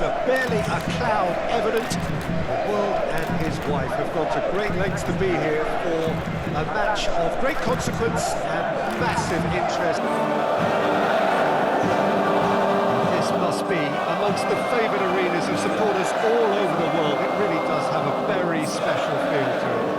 Uh, barely a cloud evident. The world and his wife have gone to great lengths to be here for a match of great consequence and massive interest. This must be amongst the favoured arenas of supporters all over the world. It really does have a very special feel to it.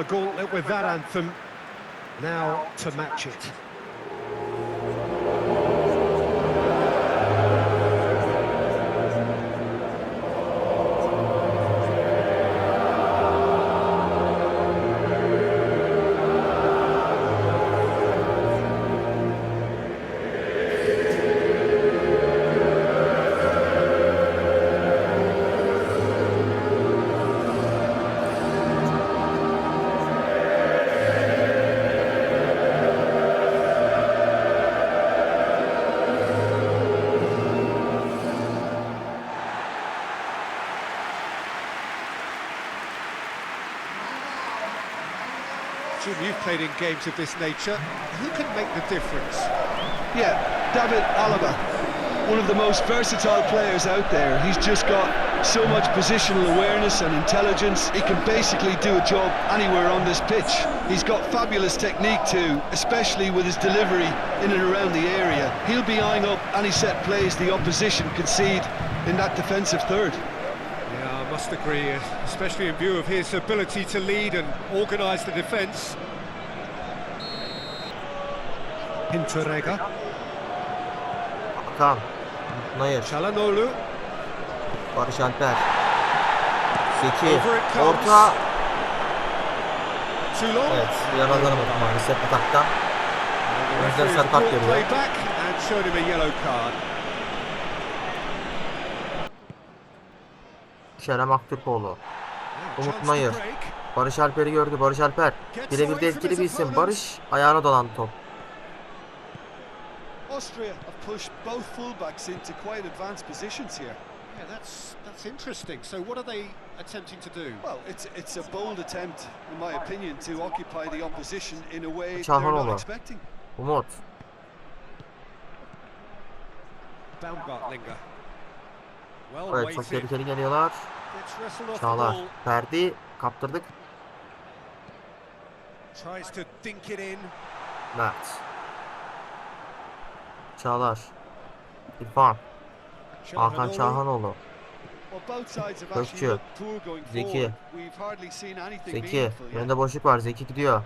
The gauntlet with that anthem. Now to match it. Jim, you've played in games of this nature. Who can make the difference? Yeah, David Alaba, one of the most versatile players out there. He's just got so much positional awareness and intelligence. He can basically do a job anywhere on this pitch. He's got fabulous technique too, especially with his delivery in and around the area. He'll be eyeing up any set plays the opposition concede in that defensive third. Yeah, I must agree, especially in view of his ability to lead and organise the defence. Pinturega, Hakan. Nayır. Çalhanoğlu, Barış Alper. Zeki. Over it comes. Orta. Toulon. Evet. Yaralanamadı maalesef ataktan. The Gözler referee has sarı kart brought görüyor. Kerem Aktürkoğlu. Umut Nayır. Barış Alper'i gördü. Barış Alper. Birebir de etkili bir isim. Barış ayağına dolan top. Austria have pushed both fullbacks into quite advanced positions here. Yeah, that's that's interesting. So what are they attempting to do? Well, it's it's a bold attempt, in my opinion, to occupy the opposition in a way they're not expecting. Umut. Baumgartlinger. Well Evet çok tehlikeli geliyorlar. Çağlar. Ferdi. Kaptırdık. Tries to dink it in. Mert. Çağlar. İrfan. Hakan. Çağhanoğlu. Going Zeki. Zeki. Önünde boşluk var. Zeki gidiyor.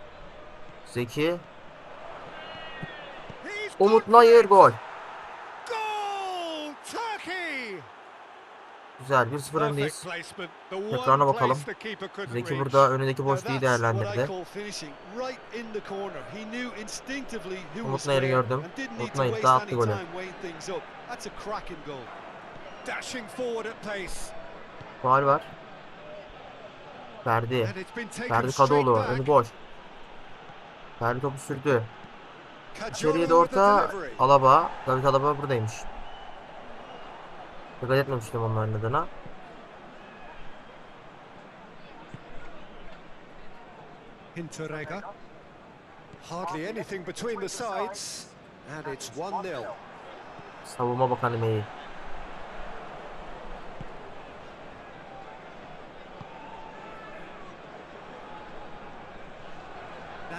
Zeki. Umut Nayır gol. Güzel 1-0 Perfect öndeyiz. Tekrarına bakalım. Zeki burada önündeki boşluğu değerlendirdi. Umut Nayır'ı gördüm. Umut Nayır dağıttı any golü. Faal var. Ferdi straight Kadıoğlu. Önü boş. Ferdi topu sürdü. İçeriye de orta. Alaba. David Alaba buradaymış. Dikkat etmemiştim onların adına. Hinterega. Hardly anything between the sides. And it's 1-0. Savunma bakanı Meyi. That is terrific skill. Baskı yapıyoruz. Just coming up to the 30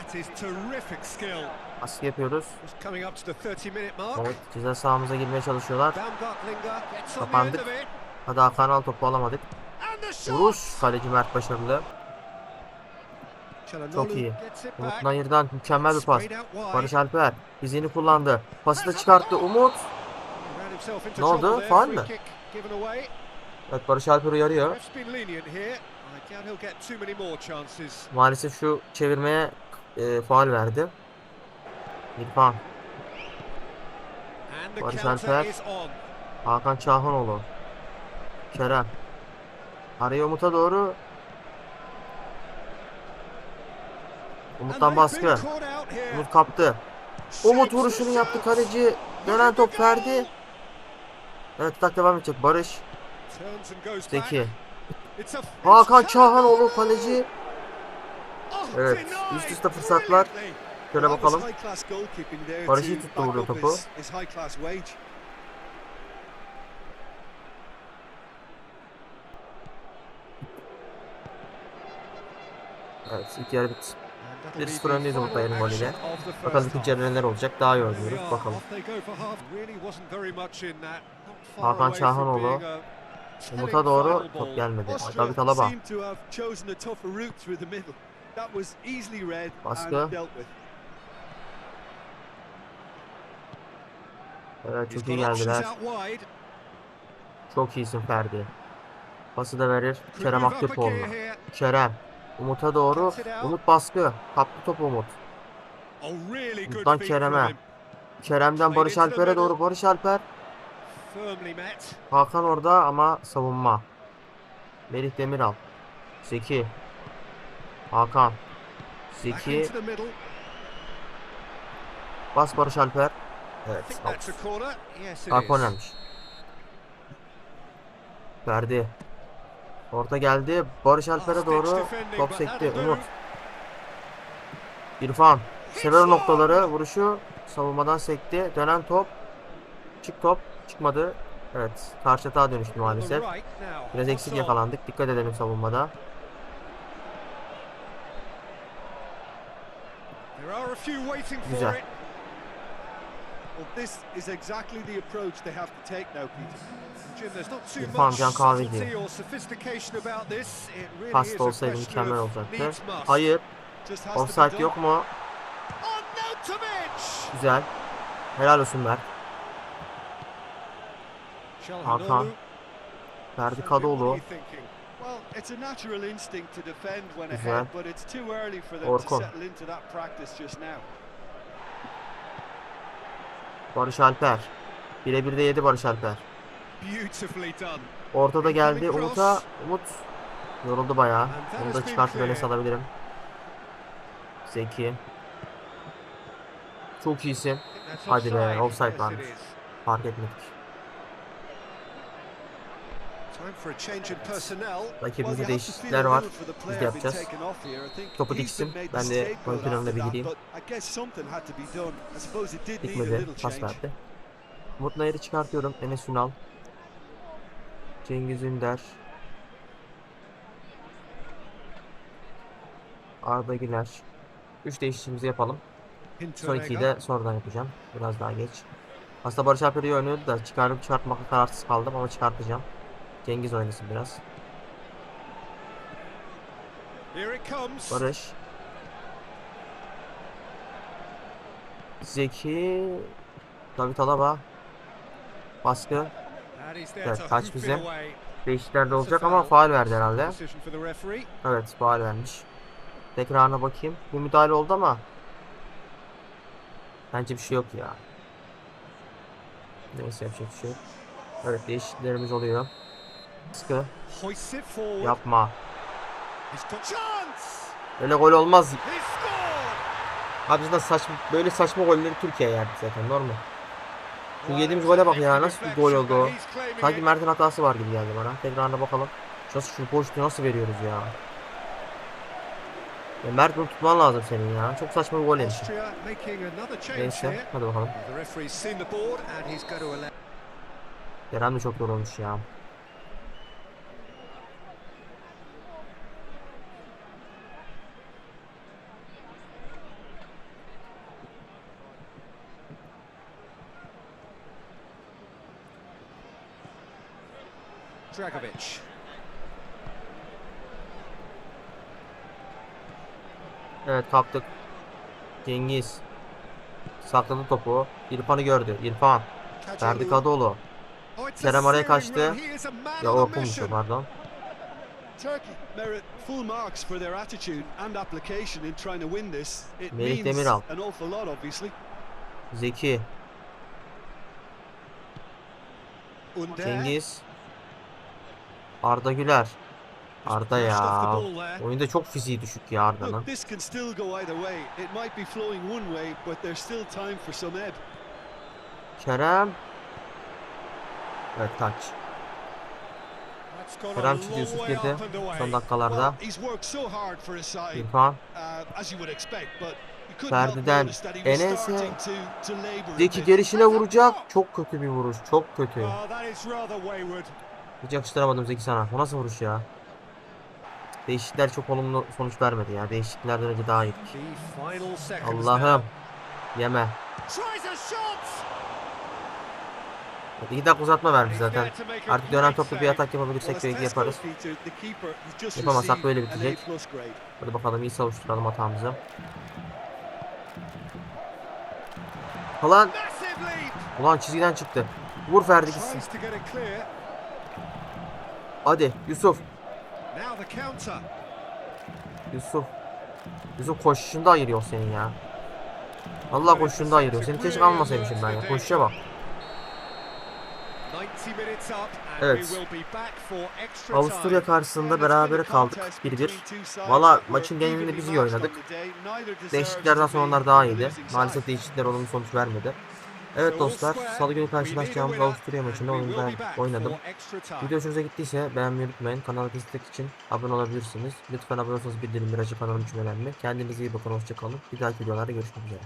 minute mark. Evet ceza sahamıza girmeye çalışıyorlar. Kapandık. Hadi Hakan al topu alamadık. Vuruş. Kaleci Mert başarılı. Çok iyi. Umut. Nayır'dan mükemmel bir pas. Barış Alper fizini kullandı. Pası da çıkarttı. Umut. Ne oldu? given away. Evet Barış Alper uyarıyor. Maalesef şu çevirmeye e, faal verdi. İrfan. Barış Alper. Hakan Çağhanoğlu. Kerem. Araya Umut'a doğru. Umut'tan baskı. Umut kaptı. Umut vuruşunu yaptı kaleci. Dönen top Ferdi. Evet atak devam edecek. Barış. Zeki. Hakan it's Çağhanoğlu kaleci. Evet, üst üste fırsatlar. Şöyle bakalım. high class goalkeeping there Barış to iyi tuttu vuruyor topu. Evet ilk yarı bitti. And that'll be 1-0 the öndeyiz Umut'la Erin golüyle. Bakalım ikinci yarı neler olacak daha iyi oynuyoruz. Bakalım. Hakan a Umut'a doğru top gelmedi. David Alaba. That was easily read and dealt with. Evet çok iyi geldiler. Çok iyisin Ferdi. Pası da verir. Kerem Aktürkoğlu'na. Kerem. Umut'a doğru. Umut baskı. Kaptı topu Umut. Umut'tan Kerem'e. Kerem'den Barış Alper'e doğru. Barış Alper. Hakan orada ama savunma. Melih Demiral. Zeki. Hakan. Zeki. Bas Barış Alper. Evet. is. önemmiş. Verdi. Orta geldi. Barış Alper'e doğru. Top sekti. Umut. İrfan. Sever noktaları. Vuruşu. Savunmadan sekti. Dönen top. Çık top. Çıkmadı. Evet. Karşı hata dönüştü maalesef. Biraz eksik yakalandık. Dikkat edelim savunmada. There are a few waiting for Güzel. it. Well, this is exactly the approach they have to take now, Peter. Jim, there's not too İrfan much Can Kahveci. subtlety or sophistication about this. It really is Pasta a olsaydı question mükemmel of olacaktı. Hayır. Just has to be Offside done. yok mu? On Nautovic! Güzel. Helal olsun. Çalhanoğlu. Hakan. Ferdi Sergio, Kadıoğlu. İt's a natural instinct to defend when ahead, but it's too early for them Orkun. to settle into that practice just now. Barış Alper. Birebir de yedi Barış Alper. Ortada geldi. Umut'a. Umut yoruldu bayağı. Onu da çıkartıp öne salabilirim. Zeki. Çok iyisin. Hadi be, offside. varmış. Fark etmedik. Time for a change in personnel. Rakibimizde değişiklikler var. Biz de yapacağız. Topu diksin. Ben de scapegoat planına bir a Dikmedi. Pas verdi. Umut Nayır'ı çıkartıyorum. Enes Ünal. Cengiz Ünder. Arda Güler. 3 değişikliğimizi yapalım. Son ikiyi de sonradan yapacağım. Biraz daha geç. Aslında Barış Alper iyi oynuyordu da çıkarıp çıkartmakta kararsız kaldım ama çıkartacağım. Cengiz oynasın biraz. Barış. Zeki. David Alaba. Baskı. Evet, kaç bize? away. Değişiklikler de olacak ama faal verdi herhalde. Evet faal vermiş. Tekrarına bakayım. Bir müdahale oldu ama. Bence bir şey yok ya. Neyse yapacak bir şey yok. Evet değişikliklerimiz oluyor. Forward. Yapma. Öyle gol olmaz. Abi zaten saçma, böyle saçma golleri Türkiye yerdi zaten normal. Şu yediğimiz gole bak ya nasıl bir gol oldu o. Sanki. Mert'in hatası var gibi geldi bana. Tekrarına bakalım. Nasıl şu boşluğu nasıl veriyoruz ya? ya Mert bunu tutman lazım senin ya. Çok saçma bir gol yemiş. Neyse hadi bakalım. Kerem de çok yorulmuş ya. Dragovic. Evet kaptık. Cengiz. Sakladı topu. İrfan'ı gördü. İrfan. Ferdi Kadıoğlu. Oh, Kerem araya kaçtı. Ya on a Orkun'muş o mission. pardon. Melih Demiral. Zeki. Cengiz. Arda Güler. Arda ya. Oyunda çok fiziği düşük ya Arda'nın. Kerem. Evet taç. Kerem çıktı Yusuf girdi. Son dakikalarda. İrfan. uh, Ferdi'den Enes'e. bit. gelişine vuracak. Çok kötü bir vuruş. Çok kötü. Hiç yakıştıramadım Zeki sana. O nasıl vuruş ya? Değişiklikler çok olumlu sonuç vermedi ya. Değişikliklerden önce daha iyi. The final seconds Allah'ım. Yeme. Tries a shot. 2 dakika uzatma vermiş zaten. Artık great toplu bir atak yapabilirsek belki yaparız. received böyle bitecek. Hadi bakalım iyi savuşturalım hatamızı. Ulan, ulan çizgiden çıktı. Vur Ferdi gitsin. Hadi Yusuf. Yusuf. Yusuf koşuşunda ayırıyor senin ya. Allah koşuşunda ayırıyor. Seni keşke almasaymışım ben ya. Koşuşa bak. 90 minutes up and Evet. Avusturya karşısında berabere kaldık 1-1. Valla maçın genelinde biz iyi oynadık. Değişikliklerden sonra onlar daha iyiydi. Maalesef değişiklikler olumlu sonuç vermedi. Evet dostlar, Salı günü karşılaşacağımız Avusturya maçında oyunda oynadım. Video hoşunuza gittiyse beğenmeyi unutmayın. Kanala destek için abone olabilirsiniz. Lütfen abone olursanız bildirimleri açıp kanalım için önemli. Kendinize iyi bakın, hoşçakalın. Bir dahaki videolarda görüşmek üzere.